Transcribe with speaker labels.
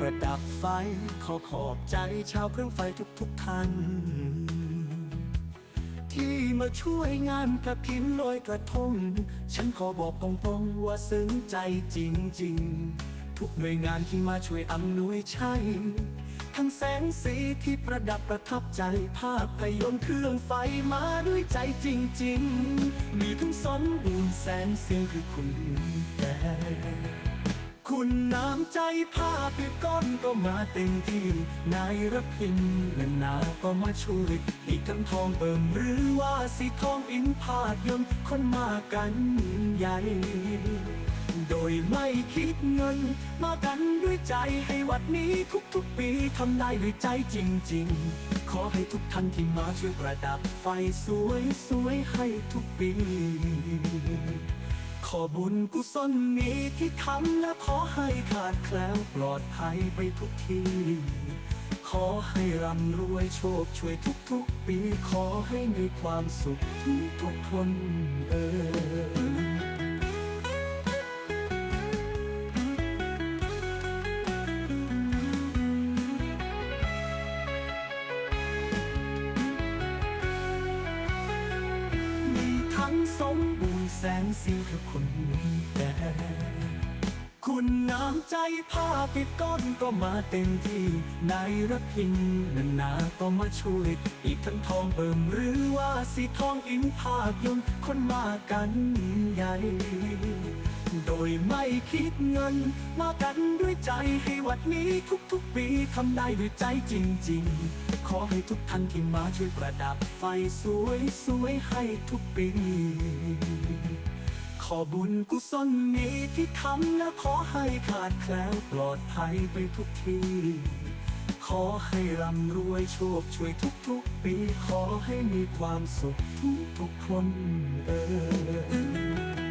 Speaker 1: ประดับไฟ ขอขอบใจชาวเครื่องไฟทุกๆท่านที่มาช่วยงานกระถินลอยกระทง ฉันขอบอกตรงๆว่าซึ้งใจจริงๆ ทุกหน่วยงานที่มาช่วยอำนวยใช้ทั้งแสงสีที่ประดับประทับใจภาพพยนตร์เครื่องไฟมาด้วยใจจริงๆ มีทั้งสมบูรแสงเสียงคือคุณแต่ คุณน้ำใจภาพคือก้อนก็มาเต็มที่นายรพินและนาก็มาช่วยอีกทั้งทองเบิ่มหรือว่าสีทองอินพาดยนต์คนมากันใหญ่ โดยไม่คิดเงิน มากันด้วยใจให้วัดนี้ทุกๆปีทำได้ด้วยใจจริง ๆ ขอให้ทุกท่านที่มาช่วยประดับไฟสวยๆให้ทุกปี ขอบุญกุศลนี้ที่ทำและขอให้ขาดแคล้วปลอดภัยไปทุกที ขอให้ร่ำรวยโชคช่วยทุกๆปี ขอให้มีความสุขทุกๆคนเออ สมบูรณ์แสนสีคือคุณแต่คุณน้ำใจผ้าปิดก้นก็มาเต็มที่นายรพินนานาก็มาช่วยอีกทั้งทองเบิ่มหรือว่าสีทองอินภาพยนต์คนมากันใหญ่ ยไม่คิดเงิน มากันด้วยใจให้วัดนี้ทุกๆปีทำได้ด้วยใจจริง ๆ ขอให้ทุกท่านที่มาช่วยประดับไฟสวยสวยๆให้ทุกปี ขอบุญกุศลนี้ที่ทำและขอให้ขาดแคล้วปลอดภัยไปทุกทีขอให้ร่ำรวยโชคช่วยทุกๆปี ขอให้มีความสุขทุกๆคนเออ